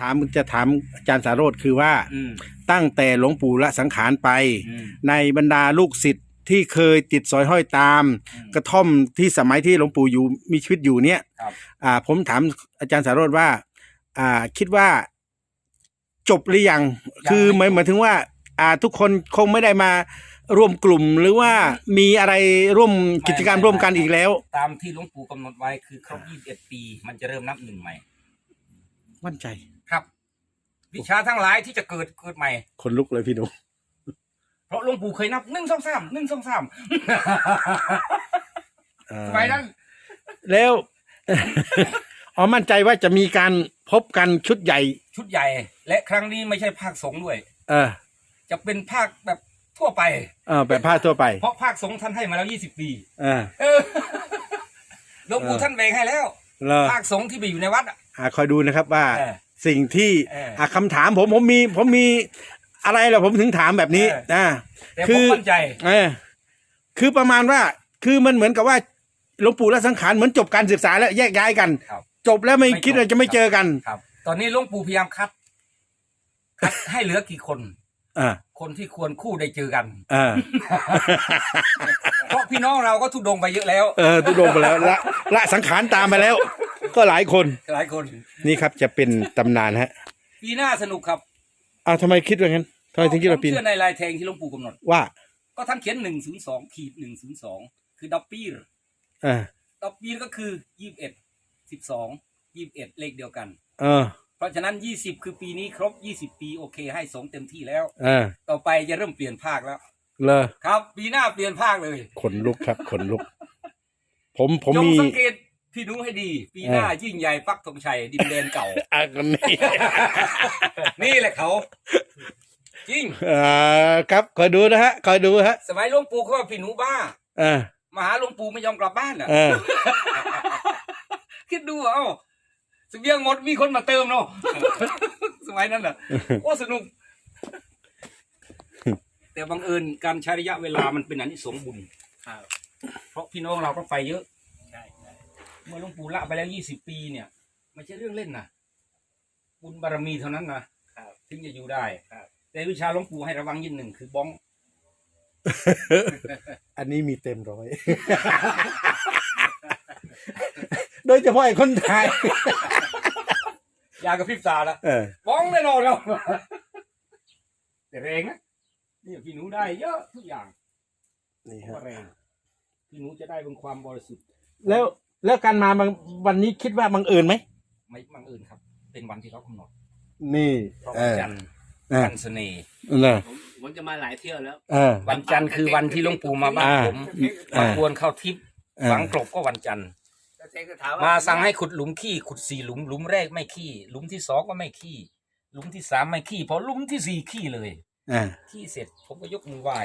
ถามจะถามอาจารย์สาโรธคือว่าอืมตั้งแต่หลวงปู่ละสังขารไป อืม ในบรรดาลูกศิษย์ที่เคยติดสอยห้อยตาม อืมกระท่อมที่สมัยที่หลวงปู่อยู่มีชีวิตอยู่เนี่ยครับ อ่า ผมถามอาจารย์สาโรธว่า อ่า คิดว่าจบหรือยัง คือหมายหมายถึงว่า อ่า ทุกคนคงไม่ได้มาร่วมกลุ่มหรือว่ามีอะไรร่วมกิจกรรมร่วมกันอีกแล้ว ตามที่หลวงปู่กำหนดไว้คือครบ 21 ปี มันจะเริ่มนับหนึ่งใหม่ มั่นใจ ครับ วิชาทั้งหลายที่จะเกิดเกิดใหม่ คนลุกเลยพี่หนุ่มเพราะหลวงปู่เคยนับหนึ่งสองสามหนึ่งสองสามอ่าสมัยนั้นแล้ว อ๋อมั่นใจว่าจะมีการพบกันชุดใหญ่ ชุดใหญ่ และครั้งนี้ไม่ใช่ภาคสงฆ์ด้วย เออจะเป็นภาคแบบทั่วไป เออแบบผ้าทั่วไป เพราะภาคสงฆ์ท่านให้มาแล้ว20ปี เออ เออหลวงปู่ท่านแบ่งให้แล้ว แล้วภาคสงฆ์ที่ไปอยู่ในวัดอะ อ่าคอยดูนะครับว่าเออสิ่งที่เอออ่อ่าคำถามผมผมมีผมมีอะไรเหรอผมถึงถามแบบนี้เอออ่าแต่คืผมอมั่นใจ เออคือประมาณว่าคือมันเหมือนกับว่าหลวงปู่และสังขารเหมือนจบการศึกษาแล้วแยกย้ายกัน ครับ จบแล้วไม่ไม่คิดจบว่าจะไม่เจอกันครับ ตอนนี้หลวงปู่พยายามคัดคัด ให้เหลือกี่คน อ่าคนที่ควรคู่ได้เจอกัน อ่า เพราะพี่น้องเราก็ทุดงไปเยอะแล้ว เออตุดงไปแล้วละละสังขารตามมาแล้ว ก็หลายคนหลายคน นี่ครับจะเป็นตำนานฮะปีหน้าสนุกครับอ้าวทำไมคิดว่างั้นทำไมถึงคิดว่าปีผมเชื่อในลายแทงที่หลวงปู่กำหนด ว่าก็ท่านเขียนหนึ่งศูนย์สองขีดหนึ่งศูนย์สองคือดับปีร์อ่าดับปีร์ก็คือยี่สิบเอ็ดสิบสองยี่สิบเอ็ดเลขเดียวกัน เออเพราะฉะนั้นยี่สิบคือปีนี้ครบยี่สิบปีโอเคให้สงเต็มที่แล้ว เออต่อไปจะเริ่มเปลี่ยนภาคแล้ว เลยครับ ปีหน้าเปลี่ยนภาคเลยขนลุกครับขนลุก ผมผมจงมีสังเกตพี่นุ้ให้ดี ปีหน้ายิ่งใหญ่ปักธงชัยดินแดนเก่า อะคนนี้นี่แหละเขา จริง อ่าครับคอยดูนะฮะคอยดูฮะสมัยหลวงปู่เขาว่าพี่หนูบ้าเออมาหาหลวงปู่ไม่ยอมกลับบ้านอะเออคิดดูเอ้าเสบียงหมดมีคนมาเติมเนาะสมัยนั้นแหละโอ้สนุก แต่บังเอิญการใช้ระยะเวลามันเป็นอันที่สงส์บุญเพราะพี่น้องเราก็ไปเยอะเมื่อหลวงปู่ละไปแล้วยี่สิบปีเนี่ยไม่ใช่เรื่องเล่นนะบุญบารมีเท่านั้นนะถึงจะอยู่ได้แต่วิชาหลวงปู่ให้ระวังยิ่งหนึ่งคือบ้อง อันนี้มีเต็มร้อย โดยเฉพาะไอ้คนไทยยากระพริบตาละเออ บ้องแน่นอนแล้วแต่แรงนะ นี่พี่หนูได้เยอะทุกอย่างนี่เพราะฮะว่าแรงพี่หนูจะได้เป็นความบริสุทธิ์แล้วแล้วการมาบางวันนี้คิดว่าบังเอิญไหมไม่บังเอิญครับ เป็นวันที่เขากำหนดนี่เพราะเอวันอจันทร์เออวันเสน่ห์เนอะผมผมจะมาหลายเที่ยวแล้ว เออ วันจันทร์คือวันที่หลวงปู่มาบ้านอ่าผมอ่า มาควรเข้าทิพย์อ่าฝังกลบก็วันจันทร์มาสั่งให้ขุดหลุมขี้ขุดสี่หลุมหลุมแรกไม่ขี้หลุมที่สองก็ไม่ขี้หลุมที่สามไม่ขี้พอหลุมที่สี่ขี้เลย อ่าขี้เสร็จผมก็ยกมือไหว้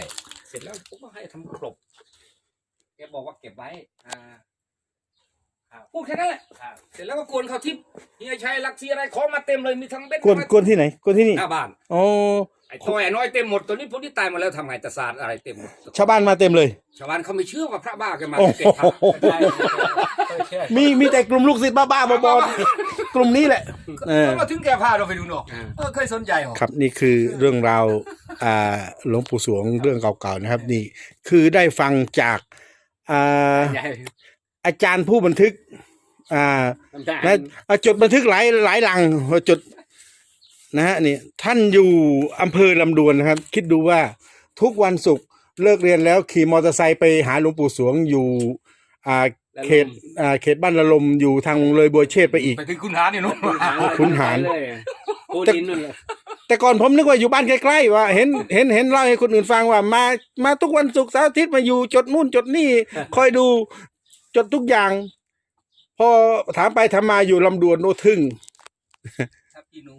เสร็จแล้วผมก็ให้ทำกลบแกบอกว่าเก็บไว้อ่าพูดแค่นั้นแหละเสร็จแล้วก็กวนเขาทิพย์เฮียชัยลักษีอะไรของมาเต็มเลยมีทั้งเบ็ดกวนกวนที่ไหนกวนที่นี่หน้าบ้าน โอ้ ไอ้ตัวไอ้น้อยเต็มหมดตัวนี้พวกนี้ตายหมดแล้วทำไงตะสาดอะไรเต็มหมดชาวบ้านมาเต็มเลย ชาวบ้านเขาไม่เชื่อว่าพระบ้าแกันมาโอ้เก็บพระโหมีมีแต่กลุ่มลูกศิษย์บ้าๆบอๆกลุ่มนี้แหละเออ ก็มาถึงแก่ผ้าเราไปดูหนอกเออเคยสนใจเหรอครับนี่คือเรื่องราวอ่าหลวงปู่สวงเรื่องเก่าๆนะครับ นี่คือได้ฟังจากอ่าอาจารย์ผู้บันทึกอ่านะอ่าจดบันทึกหลายหลายหลังจด นะฮะนี่ท่านอยู่อำเภอลำดวนนะครับ คิดดูว่าทุกวันศุกร์เลิกเรียนแล้วขี่มอเตอร์ไซค์ไปหาหลวงปู่สวงอยู่อ่าเขตอ่าเขตบ้านละลมอยู่ทางเลยบัวเชษฐ์ไปอีก ไปถึงคุณหาเนี่ยนู้นขุนหาร เลยปูดินนู่นเลยแต่ก่อนผมนึกว่าอยู่บ้านใกล้ๆว่าเห็นเห็นเห็นเล่าให้คนอื่นฟังว่ามามาทุกวันศุกร์เสาร์อาทิตย์มาอยู่จดนู่นจดนี่คอยดูจดทุกอย่าง พอถามไปถามมาอยู่ลำดวนโนทึ่ง ครับพี่หนู